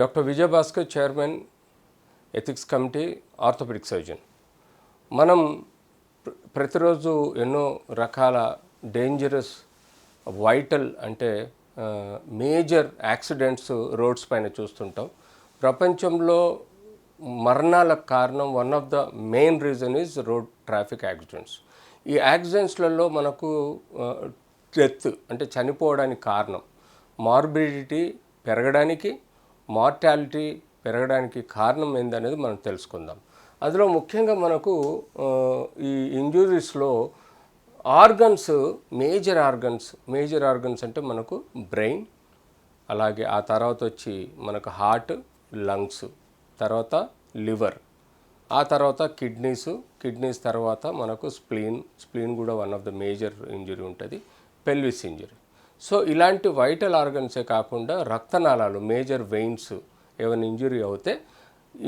Doctor Vijayabhaskar chairman ethics committee orthopaedic surgeon. మనం ప్రతిరోజు ఎన్నో రకాల డేంజరస్ వైటల్ అంటే మేజర్ యాక్సిడెంట్స్ రోడ్స్ పైన చూస్తుంటాం. ప్రపంచంలో మరణాలకు కారణం one of the main reason is road traffic accidents ఈ యాక్సిడెంట్స్లలో మనకు డెత్ అంటే చనిపోవడానికి కారణం. మార్బిడిటీ పెరగడానికి మార్టాలిటీ పెరగడానికి కారణం ఏందనేది మనం తెలుసుకుందాం. అందులో ముఖ్యంగా మనకు ఈ ఇంజురీస్లో organs major organs major organs అంటే మనకు బ్రెయిన్ అలాగే ఆ తర్వాత వచ్చి మనకు హార్ట్ లంగ్స్ తర్వాత లివర్ ఆ తర్వాత కిడ్నీస్ కిడ్నీస్ తర్వాత మనకు స్ప్లీన్ స్ప్లీన్ కూడా one of the major injury ఉంటుంది పెల్విస్ ఇంజురీ సో ఇలాంటి వైటల్ ఆర్గన్సే కాకుండా రక్తనాళాలు మేజర్ వెయిన్స్ ఏమైనా ఇంజురీ అవుతే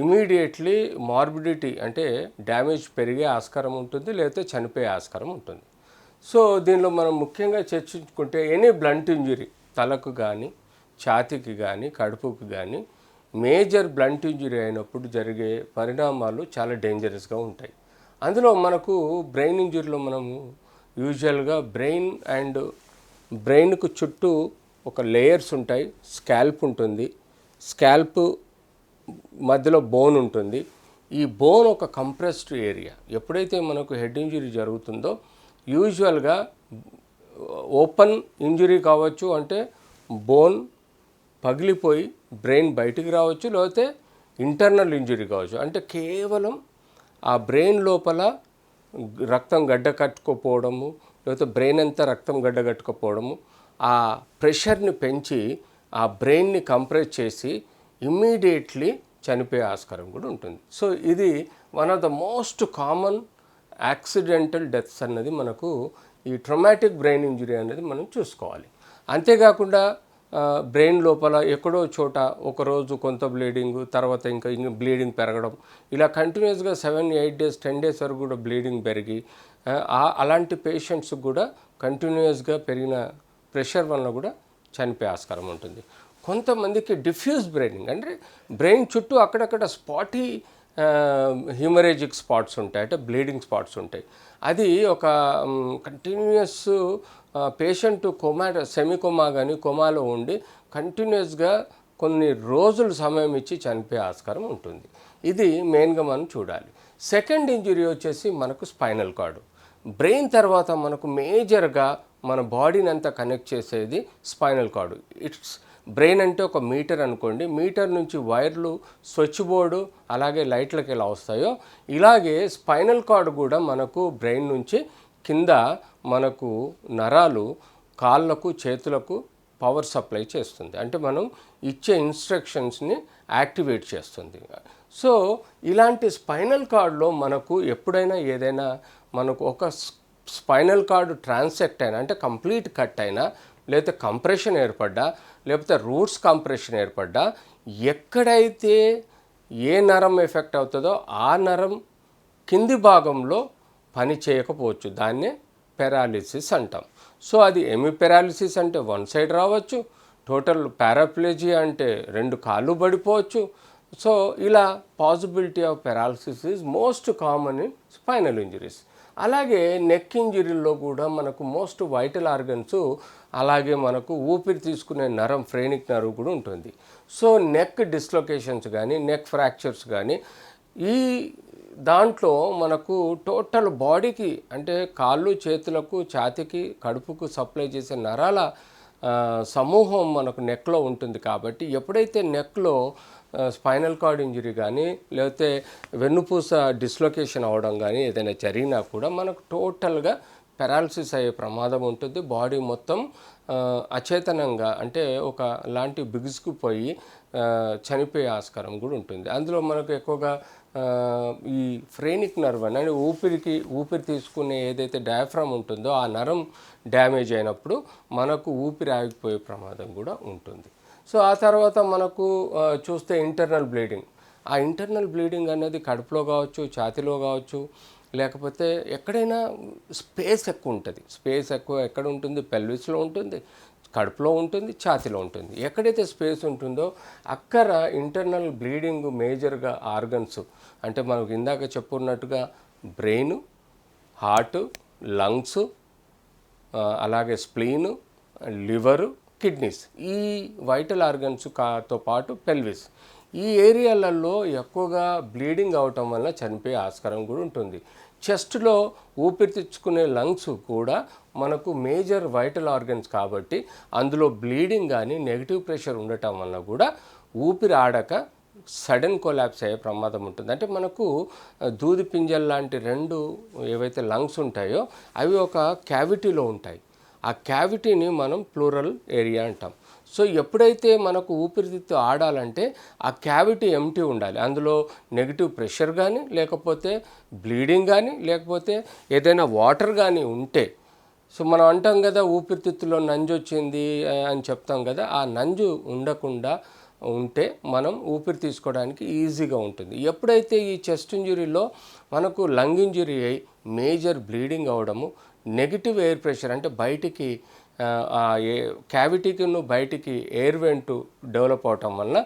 ఇమీడియట్లీ మార్బిడిటీ అంటే డ్యామేజ్ పెరిగే ఆస్కారం ఉంటుంది లేకపోతే చనిపోయే ఆస్కారం ఉంటుంది. సో దీనిలో మనం ముఖ్యంగా చర్చించుకుంటే ఎనీ బ్లంట్ ఇంజురీ తలకు కానీ ఛాతీకి కానీ కడుపుకి కానీ మేజర్ బ్లంట్ ఇంజురీ అయినప్పుడు జరిగే పరిణామాలు చాలా డేంజరస్గా ఉంటాయి. అందులో మనకు బ్రెయిన్ ఇంజురీలో మనము యూజువల్గా బ్రెయిన్ అండ్ బ్రెయిన్కు చుట్టూ ఒక లేయర్స్ ఉంటాయి. స్కాల్ప్ ఉంటుంది. స్కాల్ప్ మధ్యలో బోన్ ఉంటుంది. ఈ బోన్ ఒక కంప్రెస్డ్ ఏరియా. ఎప్పుడైతే మనకు హెడ్ ఇంజరీ జరుగుతుందో యూజువల్గా ఓపెన్ ఇంజరీ కావచ్చు అంటే బోన్ పగిలిపోయి బ్రెయిన్ బయటికి రావచ్చు లేకపోతే ఇంటర్నల్ ఇంజురీ కావచ్చు. అంటే కేవలం ఆ బ్రెయిన్ లోపల రక్తం గడ్డ కట్టుకోపోవడము లేకపోతే బ్రెయిన్ అంతా రక్తం గడ్డగట్టుకపోవడము ఆ ప్రెషర్ని పెంచి ఆ బ్రెయిన్ని కంప్రెస్ చేసి ఇమ్మీడియట్లీ చనిపోయే ఆస్కారం కూడా ఉంటుంది. సో ఇది one of the most common accidental deaths అన్నది మనకు ఈ ట్రొమాటిక్ బ్రెయిన్ ఇంజరీ అనేది మనం చూసుకోవాలి. అంతేకాకుండా బ్రెయిన్ లోపల ఎక్కడో చోట ఒకరోజు కొంత బ్లీడింగ్ తర్వాత ఇంకా ఇంకా బ్లీడింగ్ పెరగడం. ఇలా కంటిన్యూస్గా seven eight days ten days వరకు కూడా బ్లీడింగ్ పెరిగి అలాంటి పేషెంట్స్ కూడా కంటిన్యూస్గా పెరిగిన ప్రెషర్ వల్ల కూడా చనిపోయే ఆస్కారం ఉంటుంది. కొంతమందికి డిఫ్యూజ్ బ్రెయినింగ్ అంటే బ్రెయిన్ చుట్టూ అక్కడక్కడ స్పాటీ హ్యూమరేజిక్ స్పాట్స్ ఉంటాయి అంటే బ్లీడింగ్ స్పాట్స్ ఉంటాయి. అది ఒక continuous patient coma semi coma కానీ కొమాలో ఉండి కంటిన్యూస్గా కొన్ని రోజులు సమయం ఇచ్చి చనిపోయే ఆస్కారం ఉంటుంది. ఇది మెయిన్గా మనం చూడాలి. సెకండ్ ఇంజురీ వచ్చేసి మనకు స్పైనల్ కార్డు బ్రెయిన్ తర్వాత మనకు మేజర్గా మన బాడీని అంతా కనెక్ట్ చేసేది స్పైనల్ కార్డు ఇట్స్ బ్రెయిన్ అంటే ఒక మీటర్ అనుకోండి. మీటర్ నుంచి వైర్లు స్విచ్ బోర్డు అలాగే లైట్లకు ఎలా వస్తాయో ఇలాగే స్పైనల్ కార్డ్ కూడా మనకు బ్రెయిన్ నుంచి కింద మనకు నరాలు కాళ్ళకు చేతులకు పవర్ సప్లై చేస్తుంది. అంటే మనం ఇచ్చే ఇన్స్ట్రక్షన్స్ని యాక్టివేట్ చేస్తుంది. సో ఇలాంటి స్పైనల్ కార్డ్లో మనకు ఎప్పుడైనా ఏదైనా మనకు ఒక స్పైనల్ కార్డు ట్రాన్సెక్ట్ అయినా అంటే కంప్లీట్ కట్ అయినా లేకపోతే కంప్రెషన్ ఏర్పడ్డా లేకపోతే రూట్స్ కంప్రెషన్ ఏర్పడ్డా ఎక్కడైతే ఏ నరం ఎఫెక్ట్ అవుతుందో ఆ నరం కింది భాగంలో పని చేయకపోవచ్చు. దాన్నే పెరాలిసిస్ అంటాం. సో అది ఎమి పెరాలిసిస్ అంటే వన్ సైడ్ రావచ్చు టోటల్ పారాప్లేజీ అంటే రెండు కాళ్ళు పడిపోవచ్చు. సో ఇలా possibility of paralysis is most common in spinal injuries. అలాగే నెక్ ఇంజరీల్లో కూడా మనకు మోస్ట్ వైటల్ ఆర్గన్స్ అలాగే మనకు ఊపిరి తీసుకునే నరం ఫ్రేనిక్ నరం కూడా ఉంటుంది. సో నెక్ డిస్లొకేషన్స్ కానీ నెక్ ఫ్రాక్చర్స్ కానీ ఈ దాంట్లో మనకు టోటల్ బాడీకి అంటే కాళ్ళు చేతులకు ఛాతికి కడుపుకు సప్లై చేసే నరాల సమూహం మనకు నెక్లో ఉంటుంది కాబట్టి ఎప్పుడైతే నెక్లో స్పైనల్ కార్డ్ ఇంజరీ కానీ లేకపోతే వెన్నుపూస డిస్లొకేషన్ అవడం కానీ ఏదైనా జరిగినా కూడా మనకు టోటల్గా పెరాలసిస్ అయ్యే ప్రమాదం ఉంటుంది. బాడీ మొత్తం అచేతనంగా అంటే ఒక లాంటి బిగుసుకుపోయి చనిపోయే ఆస్కారం కూడా ఉంటుంది. అందులో మనకు ఎక్కువగా ఈ ఫ్రేనిక్ నర్వ్ అని ఊపిరికి ఊపిరి తీసుకునే ఏదైతే డయాఫ్రామ్ ఉంటుందో ఆ నరం డ్యామేజ్ అయినప్పుడు మనకు ఊపిరి ఆగిపోయే ప్రమాదం కూడా ఉంటుంది. సో ఆ తర్వాత మనకు చూస్తే ఇంటర్నల్ బ్లీడింగ్. ఆ ఇంటర్నల్ బ్లీడింగ్ అనేది కడుపులో కావచ్చు ఛాతిలో కావచ్చు లేకపోతే ఎక్కడైనా స్పేస్ ఎక్కువ ఉంటుంది. స్పేస్ ఎక్కువ ఎక్కడ ఉంటుంది? పెల్విస్లో ఉంటుంది కడుపులో ఉంటుంది ఛాతిలో ఉంటుంది. ఎక్కడైతే స్పేస్ ఉంటుందో అక్కడ ఇంటర్నల్ బ్లీడింగ్ మేజర్గా ఆర్గన్స్ అంటే మనకు ఇందాక చెప్పుకున్నట్టుగా బ్రెయిన్ హార్ట్ లంగ్స్ అలాగే స్ప్లీను లివరు కిడ్నీస్ ఈ వైటల్ ఆర్గన్స్ కాతో పాటు పెల్విస్. ఈ ఏరియాలలో ఎక్కువగా బ్లీడింగ్ అవటం వల్ల చనిపోయే ఆస్కారం కూడా ఉంటుంది. చెస్ట్లో ఊపిరి తెచ్చుకునే లంగ్స్ కూడా మనకు మేజర్ వైటల్ ఆర్గన్స్ కాబట్టి అందులో బ్లీడింగ్ కానీ నెగిటివ్ ప్రెషర్ ఉండటం వల్ల కూడా ఊపిరి ఆడక సడన్ కొలాప్స్ అయ్యే ప్రమాదం ఉంటుంది. అంటే మనకు దూది పింజల్ లాంటి రెండు ఏవైతే లంగ్స్ ఉంటాయో అవి ఒక క్యావిటీలో ఉంటాయి. ఆ క్యావిటీని మనం ప్లూరల్ ఏరియా అంటాం. సో ఎప్పుడైతే మనకు ఊపిరితిత్తు ఆడాలంటే ఆ క్యావిటీ ఎంటీ ఉండాలి. అందులో నెగిటివ్ ప్రెషర్ కానీ లేకపోతే బ్లీడింగ్ కానీ లేకపోతే ఏదైనా వాటర్ కానీ ఉంటే సో మనం అంటాం కదా ఊపిరితిత్తులో నంజు వచ్చింది అని చెప్తాం కదా ఆ నంజు ఉండకుండా ఉంటే మనం ఊపిరి తీసుకోవడానికి ఈజీగా ఉంటుంది. ఎప్పుడైతే ఈ చెస్ట్ ఇంజురీలో మనకు లంగ్ ఇంజురీ అయి మేజర్ బ్లీడింగ్ అవడము నెగిటివ్ ఎయిర్ ప్రెషర్ అంటే బయటికి ఆ, ఏ క్యావిటీకిను బయటికి ఎయిర్ వెంట్ డెవలప్ అవటం వలన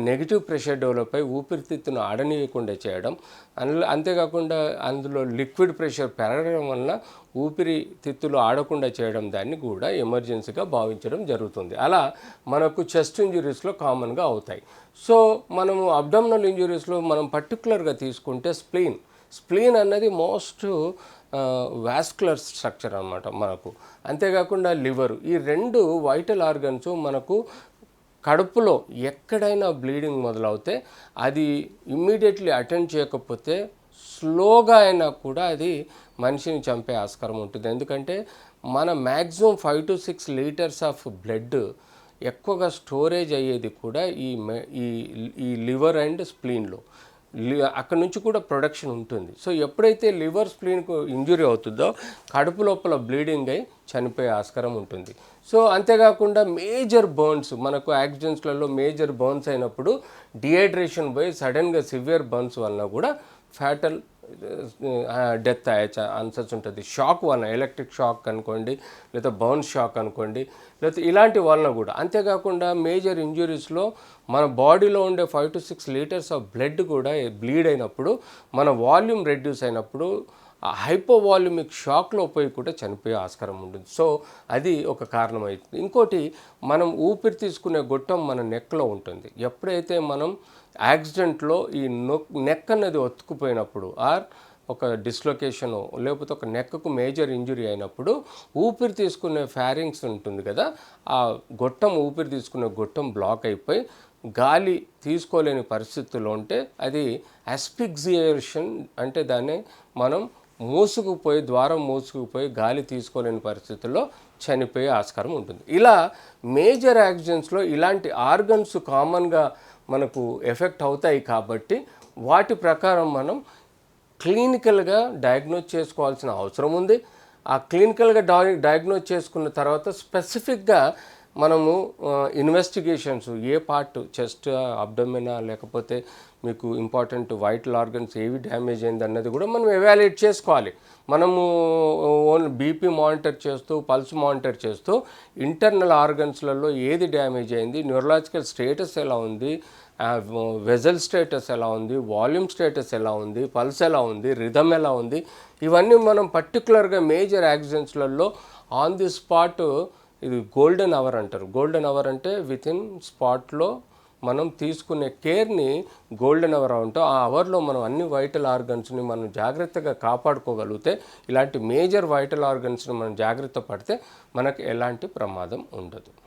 నెగిటివ్ ప్రెషర్ డెవలప్ అయి ఊపిరితిత్తును ఆడనీయకుండా చేయడం అందులో అంతేకాకుండా అందులో లిక్విడ్ ప్రెషర్ పెరగడం వలన ఊపిరితిత్తులు ఆడకుండా చేయడం దాన్ని కూడా ఎమర్జెన్సీగా భావించడం జరుగుతుంది. అలా మనకు చెస్ట్ ఇంజురీస్లో కామన్గా అవుతాయి. సో మనము అబ్డమినల్ ఇంజురీస్లో మనం పర్టికులర్గా తీసుకుంటే స్ప్లీన్. స్ప్లీన్ అన్నది మోస్ట్ వాస్కులర్ స్ట్రక్చర్ అన్నమాట మనకు. అంతేకాకుండా లివర్. ఈ రెండు వైటల్ ఆర్గన్స్ మనకు కడుపులో ఎక్కడైనా బ్లీడింగ్ మొదలవుతే అది ఇమ్మీడియట్లీ అటెండ్ చేయకపోతే స్లోగా అయినా కూడా అది మనిషిని చంపే ఆస్కారం ఉంటుంది. ఎందుకంటే మన maximum five to six litres of blood ఎక్కువగా స్టోరేజ్ అయ్యేది కూడా ఈ ఈ ఈ లివర్ అండ్ స్ప్లీన్లో అక్కడ నుంచి కూడా ప్రొడక్షన్ ఉంటుంది. సో ఎప్పుడైతే లివర్ స్ప్లీన్కు ఇంజురీ అవుతుందో కడుపు లోపల బ్లీడింగ్ అయి చనిపోయే ఆస్కారం ఉంటుంది. సో అంతేకాకుండా మేజర్ బర్న్స్ మనకు యాక్సిడెంట్స్లలో మేజర్ బర్న్స్ అయినప్పుడు డిహైడ్రేషన్ పోయి సడన్గా సివియర్ బర్న్స్ వలన కూడా ఫ్యాటల్ డెత్ అయ్యే ఆన్సర్స్ ఉంటుంది. షాక్ వలన ఎలక్ట్రిక్ షాక్ అనుకోండి లేదా బౌన్ షాక్ అనుకోండి లేకపోతే ఇలాంటి వలన కూడా. అంతేకాకుండా మేజర్ ఇంజురీస్లో మన బాడీలో ఉండే five to six litres of blood కూడా బ్లీడ్ అయినప్పుడు మన వాల్యూమ్ రెడ్యూస్ అయినప్పుడు హైపోవాల్యూమిక్ షాక్లో పోయి కూడా చనిపోయే ఆస్కారం ఉంటుంది. సో అది ఒక కారణం అవుతుంది ఇంకోటి మనం ఊపిరి తీసుకునే గొట్టం మన నెక్లో ఉంటుంది. ఎప్పుడైతే మనం యాక్సిడెంట్లో ఈ నొక్ నెక్ అనేది ఒత్తుకుపోయినప్పుడు ఆర్ ఒక డిస్లొకేషను లేకపోతే ఒక నెక్కకు మేజర్ ఇంజురీ అయినప్పుడు ఊపిరి తీసుకునే ఫ్యారింగ్స్ ఉంటుంది కదా ఆ గొట్టం ఊపిరి తీసుకునే గొట్టం బ్లాక్ అయిపోయి గాలి తీసుకోలేని పరిస్థితుల్లో ఉంటే అది అస్పిక్సియేషన్ అంటే దాన్ని మనం మూసుకుపోయి ద్వారం మూసుకుపోయి గాలి తీసుకోలేని పరిస్థితుల్లో చనిపోయే ఆస్కారం ఉంటుంది. ఇలా మేజర్ యాక్సిడెంట్స్లో ఇలాంటి ఆర్గన్స్ కామన్గా మనకు ఎఫెక్ట్ అవుతాయి కాబట్టి వాటి ప్రకారం మనం క్లినికల్గా డయాగ్నోజ్ చేసుకోవాల్సిన అవసరం ఉంది. ఆ క్లినికల్గా డై డయాగ్నోజ్ చేసుకున్న తర్వాత స్పెసిఫిక్గా మనము ఇన్వెస్టిగేషన్స్ ఏ పార్ట్ చెస్ట్ అబ్డమినా లేకపోతే మీకు ఇంపార్టెంట్ వైటల్ ఆర్గన్స్ ఏవి డ్యామేజ్ అయింది అన్నది కూడా మనం ఎవాల్యుయేట్ చేసుకోవాలి. మనము ఓన్ బీపీ మానిటర్ చేస్తూ పల్స్ మానిటర్ చేస్తూ ఇంటర్నల్ ఆర్గన్స్లలో ఏది డ్యామేజ్ అయింది న్యూరలాజికల్ స్టేటస్ ఎలా ఉంది వెజల్ స్టేటస్ ఎలా ఉంది వాల్యూమ్ స్టేటస్ ఎలా ఉంది పల్స్ ఎలా ఉంది రిధమ్ ఎలా ఉంది ఇవన్నీ మనం పర్టికులర్గా మేజర్ యాక్సిడెంట్స్లలో ఆన్ ది స్పాట్ ఇది గోల్డెన్ అవర్ అంటారు. గోల్డెన్ అవర్ అంటే విత్ ఇన్ స్పాట్లో మనం తీసుకునే కేర్ని గోల్డెన్ అవర్ అంటాం ఆ అవర్లో మనం అన్ని వైటల్ ఆర్గన్స్ని మనం జాగ్రత్తగా కాపాడుకోగలిగితే ఇలాంటి మేజర్ వైటల్ ఆర్గన్స్ని మనం జాగ్రత్త పడితే మనకు ఎలాంటి ప్రమాదం ఉండదు.